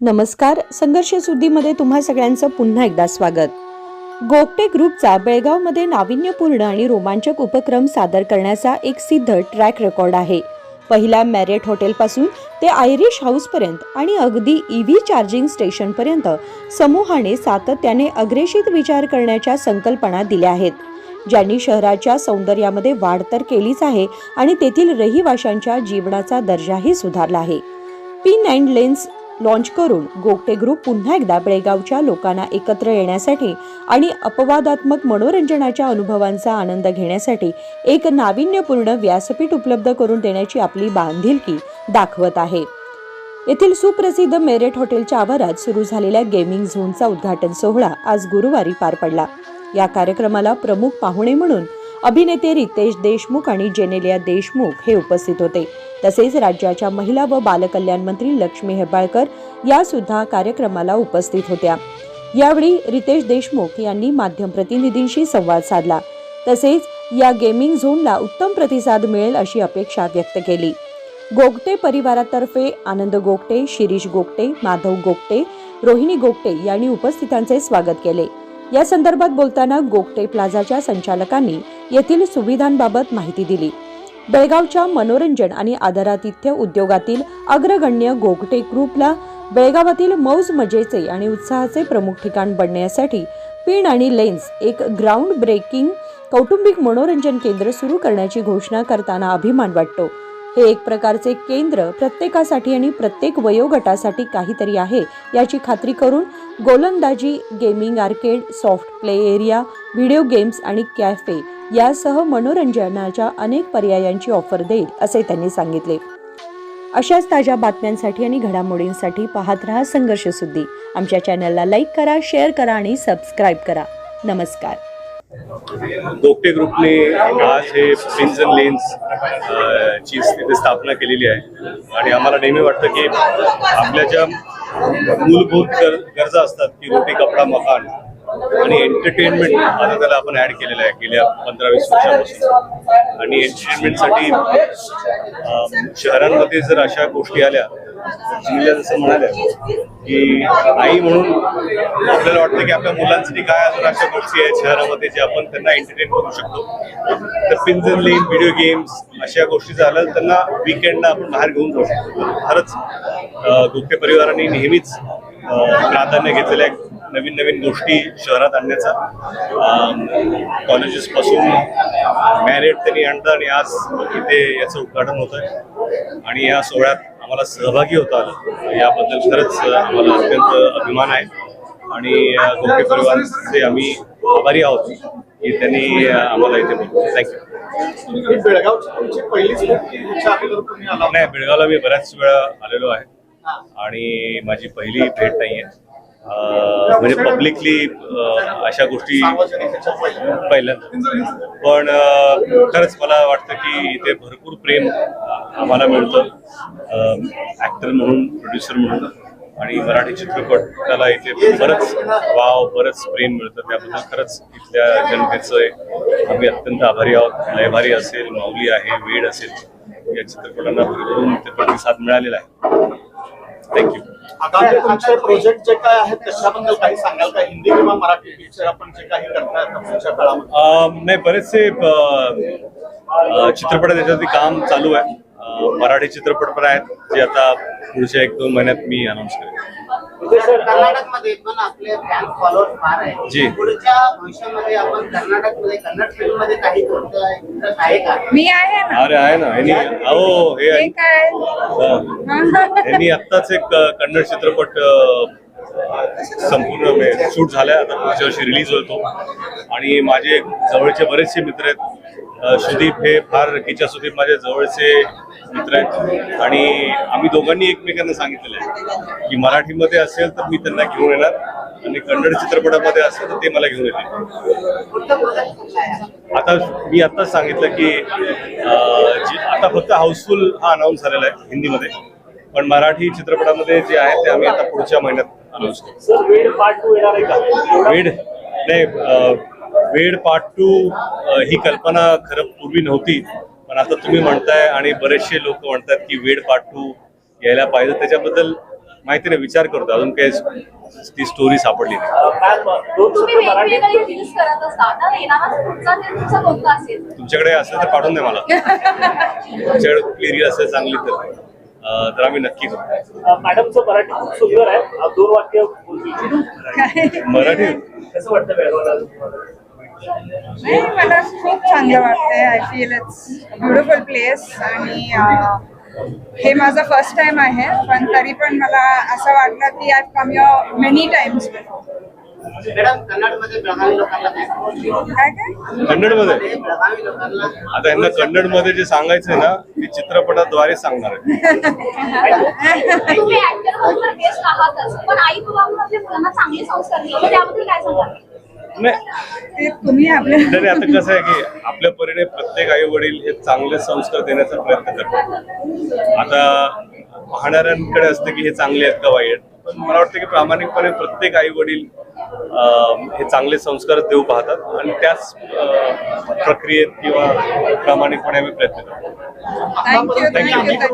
नमस्कार. संघर्ष सुद्धीमध्ये तुम्हा सगळ्यांचं पुन्हा एकदा स्वागत. गोगटे ग्रुपचा बेळगावमध्ये नाविन्यपूर्ण आणि रोमांचक उपक्रम सादर करण्याचा एक सिद्ध ट्रॅक रेकॉर्ड आहे. पहिल्या मॅरियट हॉटेलपासून ते आयरिश हाऊसपर्यंत आणि अगदी ई व्ही चार्जिंग स्टेशनपर्यंत समूहाने सातत्याने अग्रेषित विचार करण्याच्या संकल्पना दिल्या आहेत. ज्यांनी शहराच्या सौंदर्यामध्ये वाढ तर केलीच आहे आणि तेथील रहिवाशांच्या जीवनाचा दर्जाही सुधारला आहे. पिन अँड लेन्स लॉन्च करून गोगटे ग्रुप पुन्हा एकदा बेळगावच्या लोकांना एकत्र येण्यासाठी आणि अपवादात्मक मनोरंजनाच्या अनुभवांचा आनंद घेण्यासाठी एक नाविन्यपूर्ण व्यासपीठ उपलब्ध करून देण्याची आपली बांधिलकी दाखवत आहे. येथील सुप्रसिद्ध मेरेट हॉटेलच्या आवारात सुरू झालेल्या गेमिंग झोनचा उद्घाटन सोहळा आज गुरुवारी पार पडला. या कार्यक्रमाला प्रमुख पाहुणे म्हणून अभिनेते रितेश देशमुख आणि जेनेलिया देशमुख हे उपस्थित होते. तसेच राज्याच्या महिला व बालकल्याण मंत्री लक्ष्मी हेबाळकर या सुद्धा कार्यक्रमाला उपस्थित होत्या. यावेळी रितेश देशमुख यांनी माध्यम प्रतिनिधींशी संवाद साधला. तसेच या गेमिंग झोनला उत्तम प्रतिसाद मिळेल अशी अपेक्षा व्यक्त केली. गोगटे परिवारातर्फे आनंद गोगटे शिरीष गोगटे माधव गोगटे रोहिणी गोगटे यांनी उपस्थितांचे स्वागत केले. या संदर्भात बोलताना गोगटे प्लाझाच्या संचालकांनी येथील सुविधांबाबत माहिती दिली. बेळगावच्या मनोरंजन आणि आदरातिथ्य उद्योगातील अग्रगण्य गोगटे ग्रुपला बेळगावातील मौज मजेचे आणि उत्साहाचे प्रमुख ठिकाण बनण्यासाठी पिन आणि लेन्स एक ग्राउंड ब्रेकिंग कौटुंबिक मनोरंजन केंद्र सुरू करण्याची घोषणा करताना अभिमान वाटतो. हे एक प्रकारचे केंद्र प्रत्येकासाठी आणि प्रत्येक वयोगटासाठी काहीतरी आहे याची खात्री करून गोलंदाजी gaming arcade soft play area video games आणि कॅफे यासह मनोरंजनाच्या अनेक पर्यायांची ऑफर देईल असे त्यांनी सांगितले. अशाच ताज्या बातम्यांसाठी आणि घडामोडींसाठी पाहत रहा संघर्ष सुद्धी. आमच्या चॅनलला लाईक करा शेअर करा आणि सबस्क्राईब करा. नमस्कार. गोगटे ग्रुपने आज हे प्रिन्स अँड लेन्स ची तिथे स्थापना केलेली आहे. आणि आम्हाला नेहमी वाटतं की आपल्या ज्या मूलभूत गरजा असतात की रोटी कपडा मकान आणि एंटरटेनमेंट आता त्याला आपण ऍड केलेलं आहे. गेल्या पंधरा वीस वर्षापासून. आणि एंटरटेनमेंटसाठी शहरांमध्ये जर अशा गोष्टी आल्या जिल्ह्या जसं म्हणाल्या की आई म्हणून आपल्याला वाटतं की आपल्या मुलांसाठी काय अजून अशा गोष्टी आहेत शहरामध्ये जे आपण त्यांना एंटरटेन करू शकतो. तर पिंजन लेन व्हिडिओ गेम्स अशा गोष्टी झाल्या त्यांना विकेंडला आपण बाहेर घेऊन जाऊ शकतो. खरंच अं, परिवारांनी परिवाराने नेहमीच प्राधान्य घेतलेलं आहे. नवीन नवीन गोष्टी शहरात आणण्याचा. कॉलेजेस पासून मॅरिट त्यांनी आणलं आणि आज इथे याचं उद्घाटन होत आहे आणि या सोहळ्यात आम्हाला सहभागी होता आलं. याबद्दल खरंच आम्हाला अत्यंत अभिमान आहे. आणि गोखे परिवारचे आम्ही आभारी आहोत की त्यांनी आम्हाला इथे बोलवलं. थँक्यू? नाही बेळगावला मी बऱ्याच वेळा आलेलो आहे. आणि माझी पहिली भेट नाहीये. अ, म्हणजे पब्लिकली अशा गोष्टी पहिल्यांदा. पण खरंच मला वाटतं की इथे भरपूर प्रेम आम्हाला मिळतं. ॲक्टर म्हणून प्रोड्युसर म्हणून आणि मराठी चित्रपटाला इथे बरंच वाव बरंच प्रेम मिळतं. त्याबद्दल खरंच इथल्या जनतेचं आम्ही अत्यंत आभारी आहोत. लयभारी असेल माऊली आहे वेड असेल. या चित्रपटांना भरभरून प्रतिसाद मिळालेला आहे. थँक्यू आगामी तुमचे प्रोजेक्ट जे काय आहेत त्याच्याबद्दल काही सांगाल का? हिंदी किंवा मराठी पिक्चर आपण जे काही करताय आता पुढच्या काळामध्ये? अं, नाही बरेचसे अं, चित्रपट त्याच्यावरती काम चालू आहे. अं, मराठी चित्रपट पण आहेत जे आता पुढच्या एक दोन महिन्यात मी अनाऊन्स करेन. कर्नाटकमध्ये पण आपले फॅन फॉलोअर फार जी. आहे पुढच्या भविष्यामध्ये आपण कर्नाटकमध्ये कन्नड फिल्ममध्ये काही कोणतं इंटरेस्ट आहे का? मी आहे ना. अरे आहे ना. यांनी अहो हे हे काय? अं, यांनी आत्ताच एक अं, कन्नड चित्रपट अं, संपूर्ण शूट झालाय. आता पुढच्या वर्षी रिलीज होतो. आणि माझे जवळचे बरेचसे मित्र आहेत. अं, सुदीप हे फार किच्या सुदीप माझे जवळचे मित्र आहेत. आणि आम्ही दोघांनी एकमेकांना सांगितलेलं आहे की मराठीमध्ये असेल तर मी त्यांना घेऊन येणार आणि कन्नड चित्रपटामध्ये असेल तर ते मला घेऊन येतील. आता मी आताच सांगितलं की आता फक्त हाऊसफुल हा अनाऊन्स झालेला आहे हिंदीमध्ये. पण मराठी चित्रपटामध्ये जे आहे ते आम्ही आता पुढच्या महिन्यात अनाऊन्स करू. वेड नाही वेड पार्ट टू ही कल्पना खरं पूर्वी नव्हती. पण आता तुम्ही म्हणताय आणि बरेचसे लोक म्हणतात की वेड पार्ट टू यायला पाहिजे त्याच्याबद्दल माहिती नाही विचार करतो. अजून काही ती स्टोरी सापडली नाही. करत तुमच्याकडे असेल तर पाठवून द्या मला. तुमच्याकडे कुठली रील असेल चांगली तर तर आम्ही नक्की करू मॅडमचं मराठी खूप सुंदर आहे. दोन वाक्य मराठी? कसं वाटतं मला खूप चांगलं वाटतंय. I feel it's beautiful place आणि हे माझं फर्स्ट टाइम आहे पण तरी पण मला असं वाटलं की I come your many times काय काय बेळगावी लोकांना आता यांना कन्नडमध्ये जे सांगायचंय ना ते चित्रपटाद्वारे सांगणार आहे. नाही. ते तुम्ही आपल्या नाही नाही, आता कसं आहे की आपल्या परीने प्रत्येक आई वडील हे चांगले संस्कार देण्याचा प्रयत्न करतात. आता पाहणाऱ्यांकडे असतं की हे चांगले आहेत का वाईट पण मला वाटतं की प्रामाणिकपणे प्रत्येक आई वडील हे चांगले संस्कार देऊ पाहतात आणि त्याच प्रक्रियेत किंवा प्रामाणिकपणे आम्ही प्रयत्न करतो. Thank you thank you